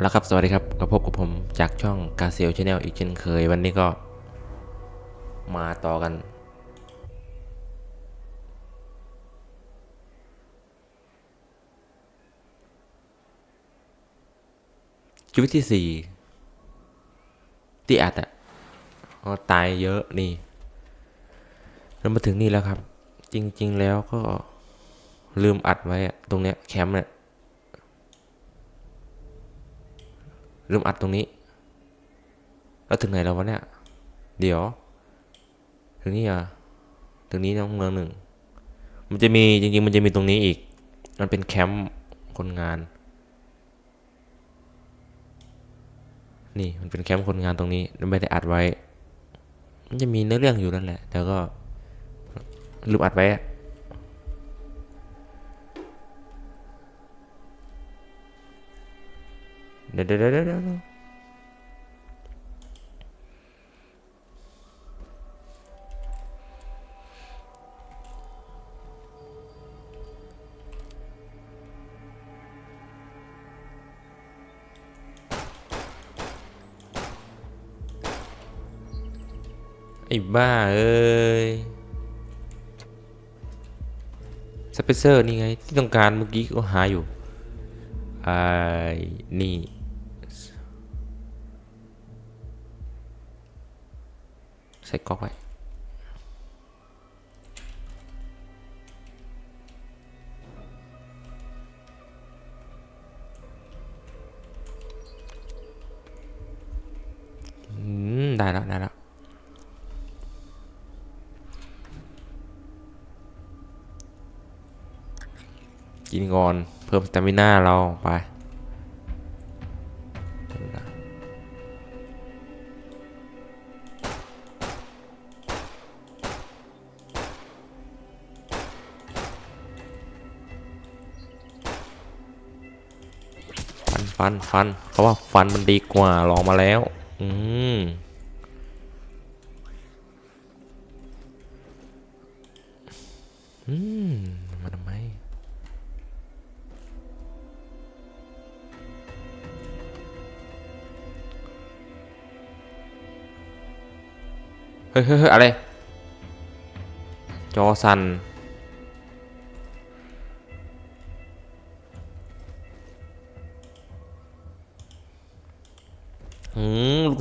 แล้วครับ สวัสดีครับก็พบกับผมจากช่องกาเซียวชาแนลอีกเช่นเคย วันนี้ก็ มาต่อกัน ชีวิตที่สี่ที่อัดอะตายเยอะนี่ เรามาถึงนี่แล้วครับ จริง ๆ แล้วก็ลืมอัดไว้อะตรงเนี้ยแคมป์เนี่ย ลืมอัดตรงนี้ แล้วถึงไหนแล้ววะเนี่ย เดี๋ยว ถึงนี่อะถึงนี้น้องเมืองหนึ่ง มันจะมีจริงๆ มันจะมีตรงนี้อีก มันเป็นแคมป์คนงาน นี่มันเป็นแคมป์คนงานตรงนี้ ไม่ได้อัดไว้ มันจะมีเนื้อเรื่องอยู่นั่นแหละแต่ก็ลืมอัดไว้ เดี๋ยวเดี๋ยวเดี๋ยวไอ้บ้าเอ้ยสเปเซอร์นี่ไง ที่ต้องการเมื่อกี้ก็หาอยู่ไอ้นี่ ใส่ก๊อกไว้ได้แล้ว ได้แล้ว กินก่อน เพิ่มสเตมิน่าเราไป ฟันฟัน เพราะว่าฟันมันดีกว่าลองมาแล้ว อืมอืมมาทำไมเฮ้ยเฮ้ยเฮ้ยอะไร จอสัน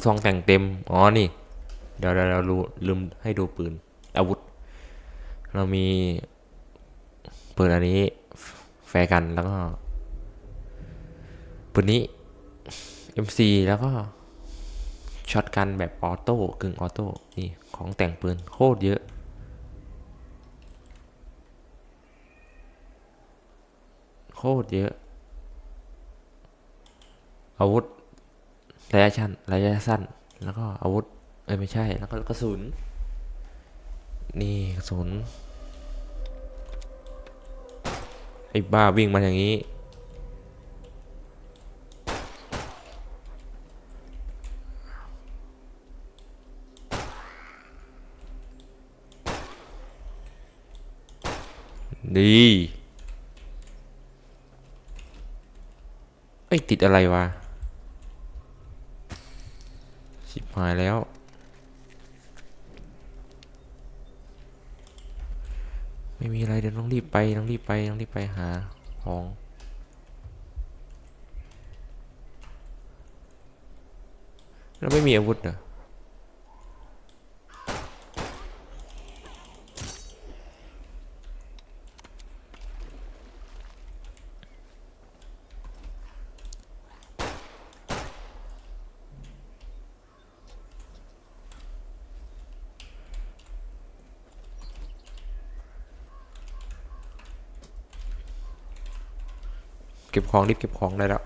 ซองแต่งเต็ม อ๋อ นี่ เดี๋ยวเราลืมลืมให้ดูปืน อาวุธ เรามีปืนอันนี้ แฟร์กันแล้วก็ปืนนี้ MC แล้วก็ช็อตกันแบบออโต้กึ่งออโต้นี่ของแต่งปืนโคตรเยอะโคตรเยอะ อาวุธ ระยะสั้นระยะสั้น แล้วก็อาวุธ เอ้ยไม่ใช่ แล้วก็กระสุน นี่กระสุน ไอ้บ้าวิ่งมาอย่างนี้ ดีเอ้ยติดอะไรวะ ชิบ หายแล้ว ไม่มีอะไรเดี๋ยวต้องรีบไปต้องรีบไปต้องรีบไปหาของแล้วไม่มีอาวุธเหรอ ก็บของรีบเก็บของได้แล้ว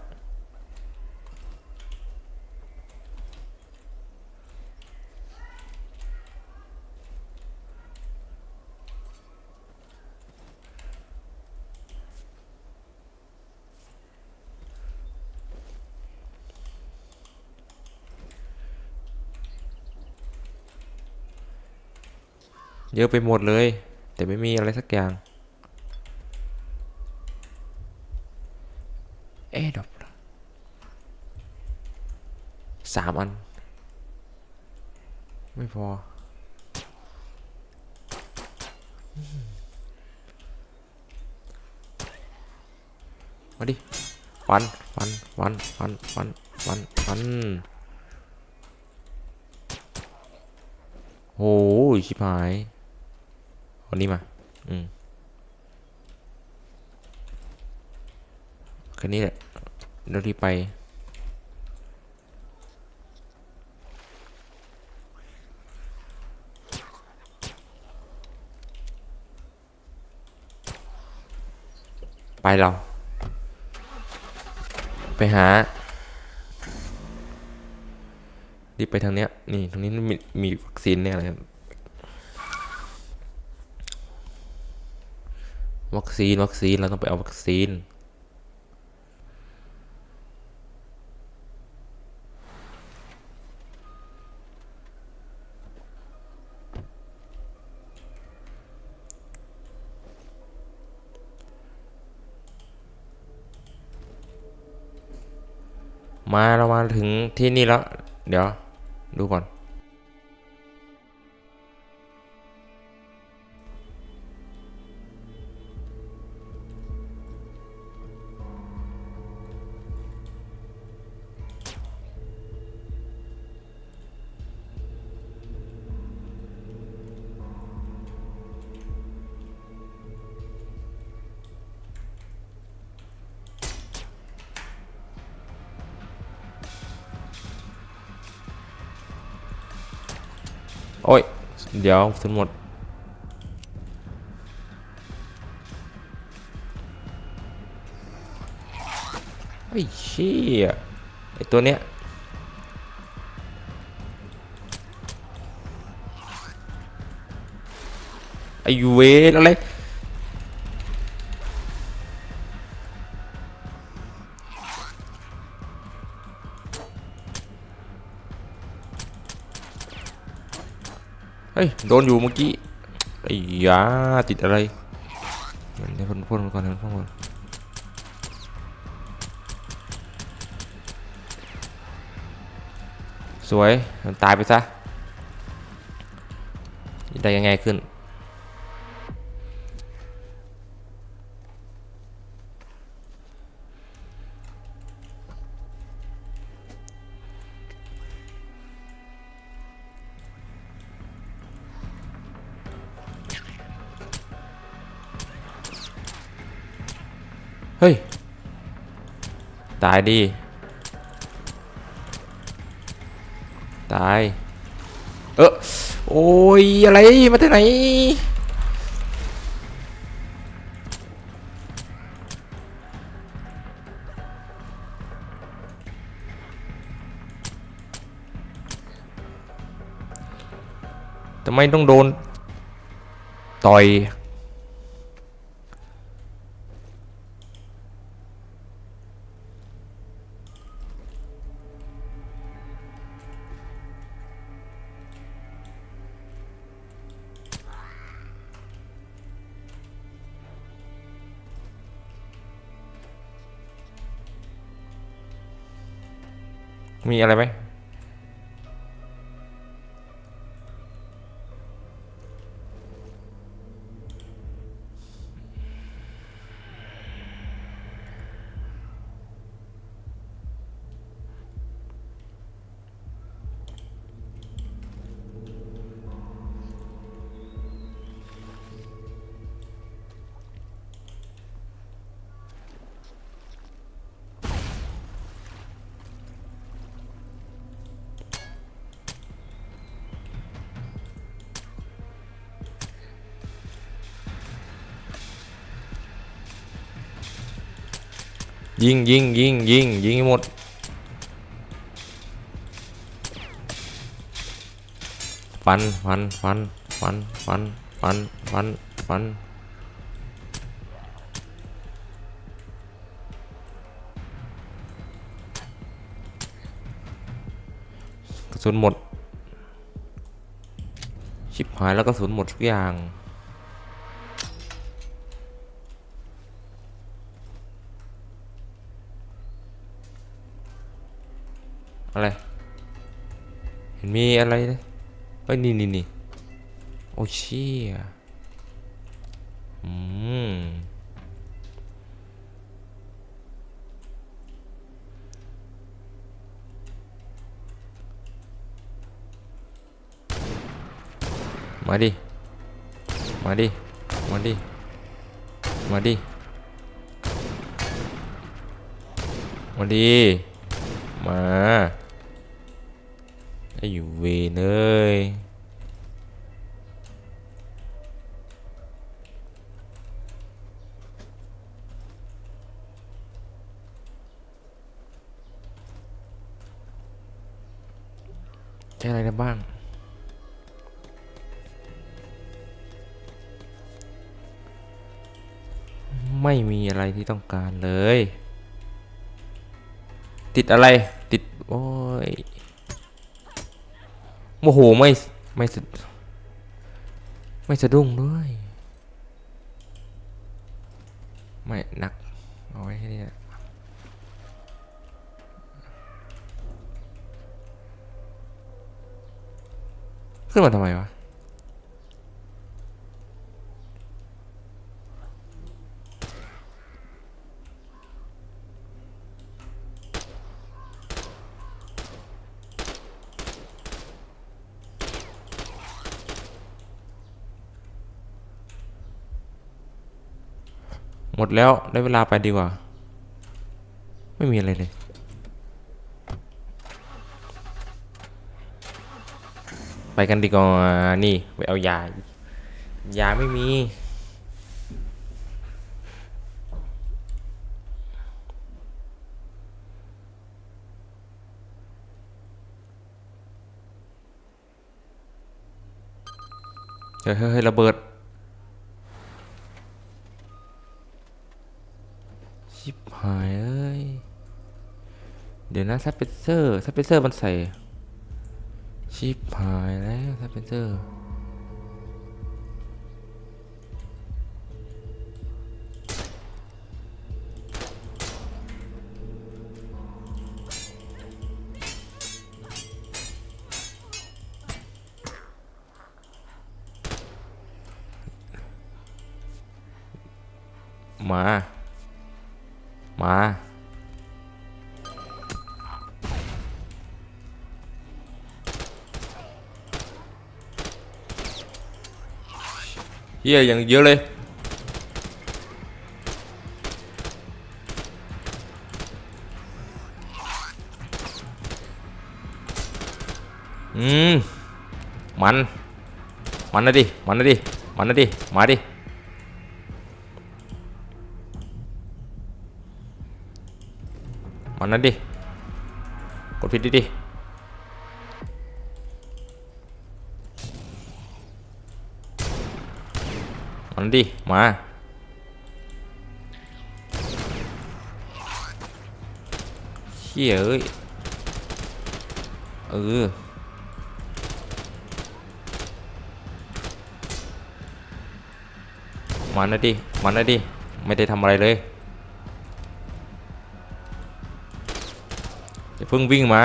เยอะไปหมดเลย แต่ไม่มีอะไรสักอย่าง เอ๊ะดอก สามอัน ไม่พอ มาดิฟันฟันฟันฟันฟันฟันฟันโอ้ยชิบหายเอานี้มา อืมแค่นี้แหละเดี๋ยวรีบไป เรา ไปหารีบไปทางเนี้ย นี่ตรงนี้มีมีวัคซีนเนี่ยอะไรครับวัคซีนวัคซีนเราต้องไปเอาวัคซีน มาเรามาถึงที่นี่แล้ว เดี๋ยว ดูก่อน โอ้ย เดี๋ยวทั้งหมด ไอ้เชี่ยไอ้ตัวเนี้ยไอ้เวนอะไร เฮ้ยโดนอยู่เมื่อกี้ไอ้ยาติดอะไรเดี๋ยวพ่นพ่นก่อนนะพ่นก่อนสวยมันตายไปซะได้ยังไงขึ้นายดี ตาย เออโอ้ย อะไร มาจากไหน ทำไมต้องโดน ต่อย มีอะไรไหม ยิงยิงยิงยิงยิงให้หมด ฟันฟันฟันฟันฟันฟันฟันฟันกระสุนหมด ชิบหายแล้วกระสุนหมดทุกอย่าง อะไร เห็นมีอะไรนะเฮ้ยนี่นี่นี่โอ้เชี่ยอืมมาดิ มาดิ มาดิ มาดิ มาดิ มาไอ้อยู่เวเอ้ยใช้อะไรได้บ้าง ไม่มีอะไรที่ต้องการเลย ติดอะไรติด โอ้ยโมโหไม่ไม่สะไม่สะดุ้งด้วย ไม่หนัก เอาไว้แค่นี้นะขึ้นมาทำไมวะ มดแล้วได้เวลาไปดีกว่า ไม่มีอะไรเลย ไปกันดีกว่านี่ไปเอายายาไม่มีเฮ้ยเฮ้ยเฮ้ยระเบิด ชิบหายเอ้ย เดี๋ยวนะซับเปเซอร์ซับเปเซอร์มันใส่ ชิบหายแล้วซับเปเซอร์ เฮียอย่างเยอะเลย อืม มัน มันนะดิ มันนะดิ มันนะดิ มาดิ มันนั่นดิ กดผิดดิดิ ดิ มา เชี่ยเอ้ย เออมันนะดิมันนะดิ ไม่ได้ทำอะไรเลยอย่าเพิ่งวิ่งมา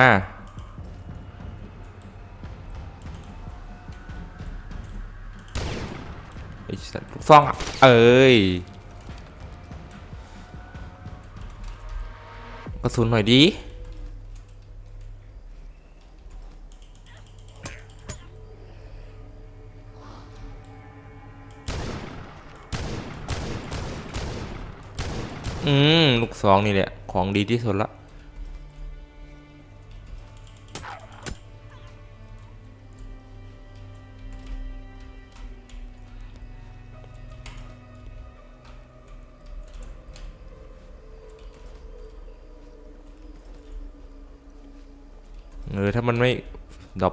ไอ้สัตว์ลูกซองอะเอ้ยกระสุนหน่อยดีอืม ลูกซองนี่แหละ ของดีที่สุดละ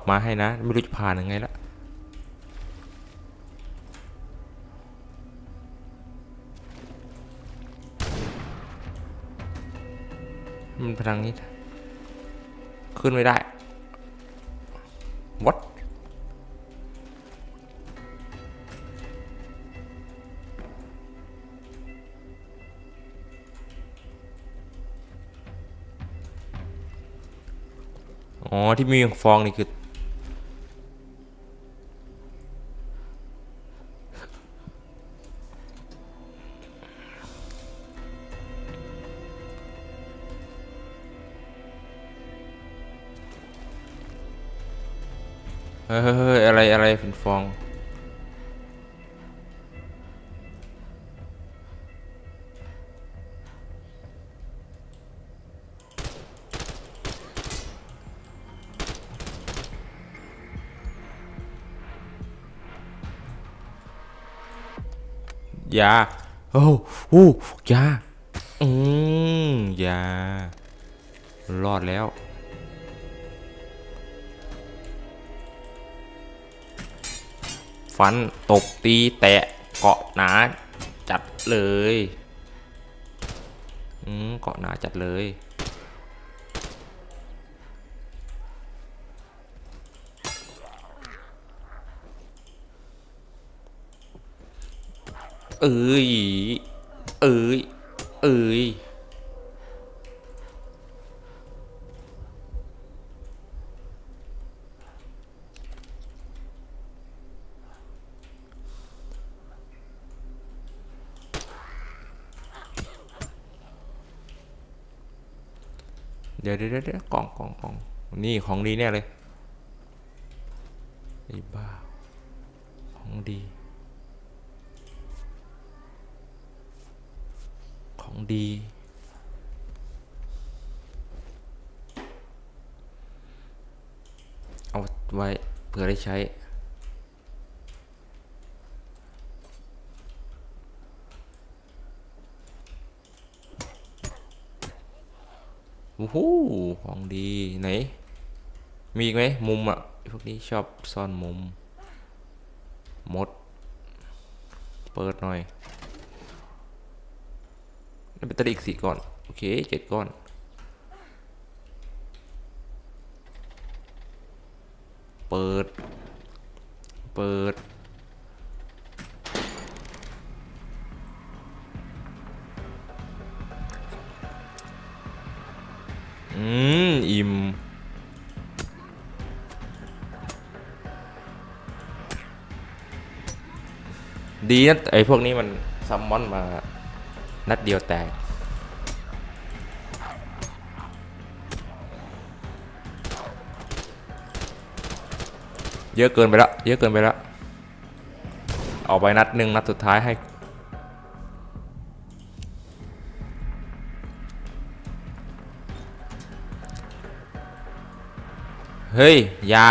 อปมาให้นะ ไม่รู้จะผ่านยังไงละมันพลังนี้ ขึ้นไม่ได้ what อ๋อ ที่มีฟองนี่คือ ยาโอ้โอ้ยาอืมยารอดแล้ว ฟันตบตีแตะเกาะหนาจัดเลย อืมเกาะหนาจัดเลย เอ้ย เอ้ย เอ้ย เดี๋ยวเดี๋ยวเดี๋ยวกล่องกล่องกล่องนี่ของดีแน่เลยไอ้บ้า ของดี ของดี เอาไว้เผื่อได้ ใช้ โอ้โหของดีไหน มีอีกไหมมุมอะพวกนี้ชอบซ่อนมุม มด เปิดหน่อยแล้วแบตเตอรี่อีกสี่ก้อน โอเคเจ็ดก้อน เปิด เปิด อืม อิ่มดีนะไอ้พวกนี้มันซัมมอนมา นัดเดียวแตก เยอะเกินไปแล้วเยอะเกินไปแล้วออกไปนัดหนึ่งนัดสุดท้ายให้ เฮ้ย ยา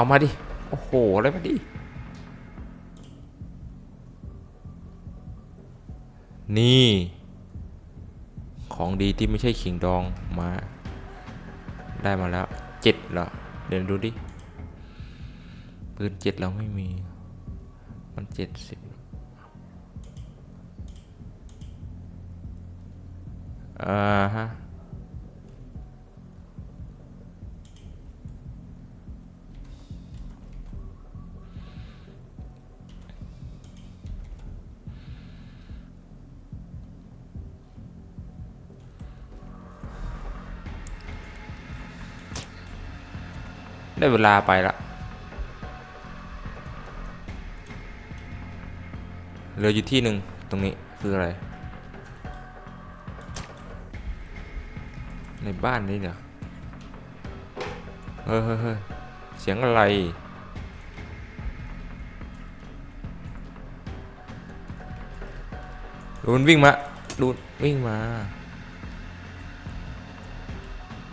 เอามาดิ โอ้โห อะไรมาดิ นี่ ของดีที่ไม่ใช่ขิงดองมา ได้มาแล้วเจ็ดเหรอ เดี๋ยวดูดิ ปืนเจ็ดเราไม่มี มันเจ็ดสิบอ่าฮะ ได้เวลาไปละเหลืออยู่ที่หนึ่งตรงนี้คืออะไร ในบ้านนี่เหรอเฮ้ยเฮ้ยเฮ้เสียงอะไร ดูนวิ่งมา ดูวิ่งมา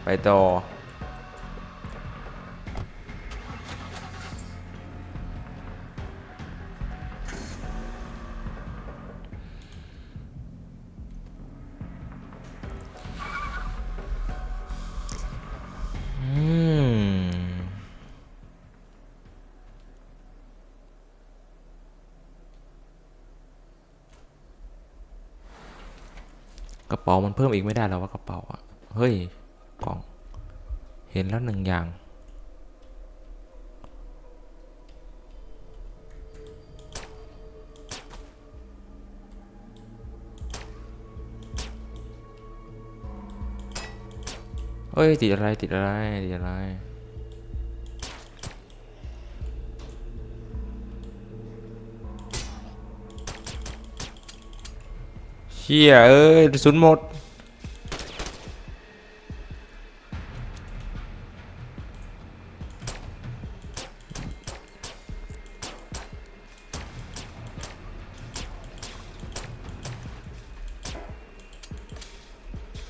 ไปต่อ กระเป๋ามันเพิ่มอีกไม่ได้แล้วว่ากระเป๋าอะเฮ้ยกล่องเห็นแล้วหนึ่งอย่าง เฮ้ยติดอะไรติดอะไรติดอะไร เชี่ยเอ้ยสุนหมด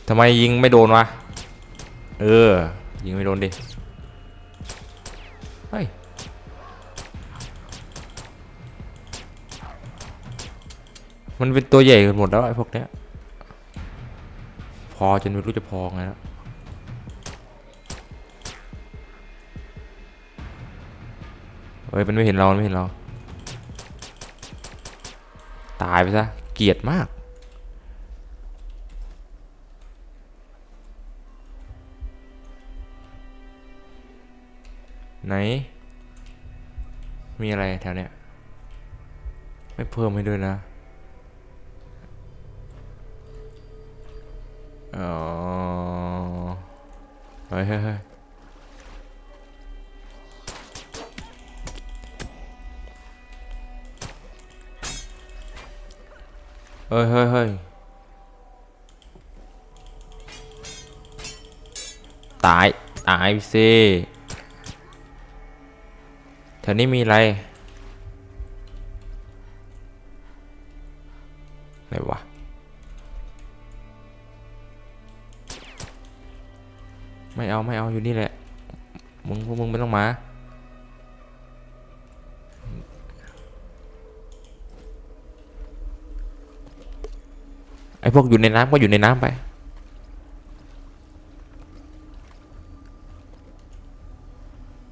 ทำไมยิงไม่โดนวะ เออ ยิงไม่โดนดิ เฮ้ย มันเป็นตัวใหญ่กันหมดแล้วไอ้พวกเนี้ย พอจนไม่รู้จะพอไงแล้วเฮ้ยมันไม่เห็นเราไม่เห็นเรา ตายไปซะ เกลียดมาก ไหน มีอะไรแถวเนี้ย ไม่เพิ่มให้ด้วยนะ อ๋อเฮ้ยเฮ้ยเฮ้ยเฮ้ยเฮ้ยตาย ตายไปสิแถวนี้มีอะไร ไม่เอาไม่เอาอยู่นี่แหละ มึงพวกมึงไม่ต้องมา ไอ้พวกอยู่ในน้ำก็อยู่ในน้ำไป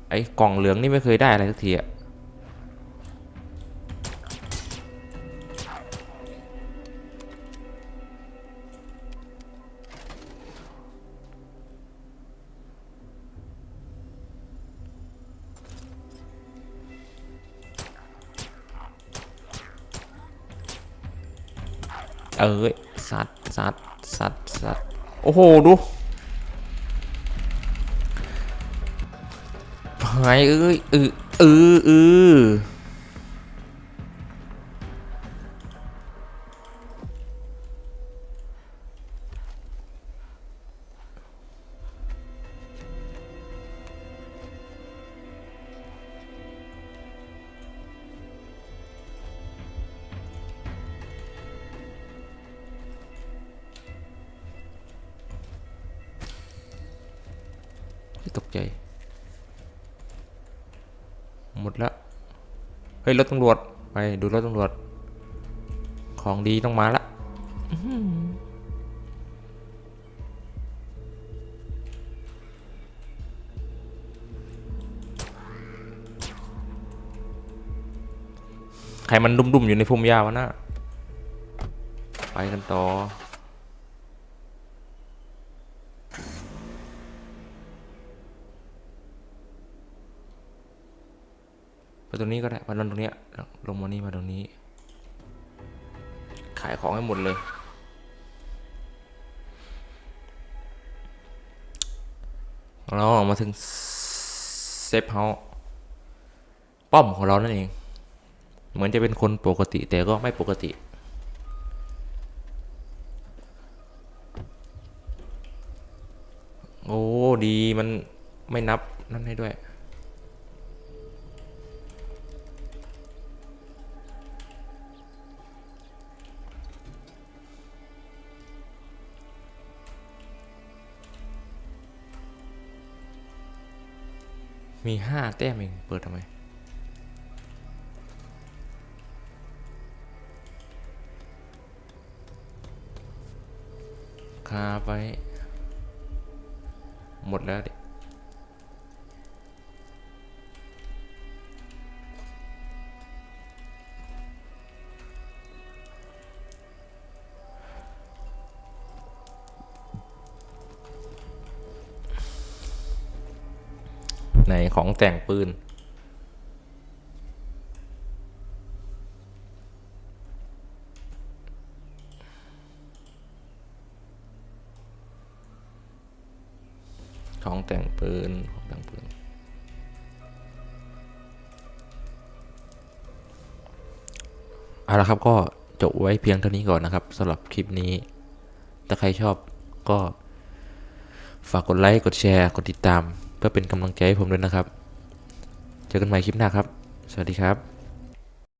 ไอ้กล่องเหลืองนี่ไม่เคยได้อะไรสักทีอะ อ้ยสัตว์สัตว์สัตว์สัตว์โอ้โห ดูหายเอ้ยเออเออเออ ตกใจ หมดละเฮ้ยรถตำรวจ ไปดูรถตำรวจ ของดีต้องมาละใครมันดุ่มๆอยู่ในพุ่มหญ้าวะนะไปกันต่อ ตรงนี้ก็ได้มาลงตรงนี้ลงมานี่มาตรงนี้ ขายของให้หมดเลยเราออกมาถึงเซฟเฮาป้อมของเรานั่นเอง เหมือนจะเป็นคนปกติแต่ก็ไม่ปกติ โอ้ ดีมันไม่นับนั่นให้ด้วย มีห้าแต้มเอง เปิดทำไม คาไปหมดแล้วดิ ในของแต่งปืน ของแต่งปืนของแต่งปืนเอาละครับก็จบไว้เพียงเท่านี้ก่อนนะครับสำหรับคลิปนี้ ถ้าใครชอบก็ฝากกดไลค์ กดแชร์ กดติดตาม เพื่อเป็นกำลังใจให้ผมด้วยนะครับ เจอกันใหม่คลิปหน้าครับ สวัสดีครับ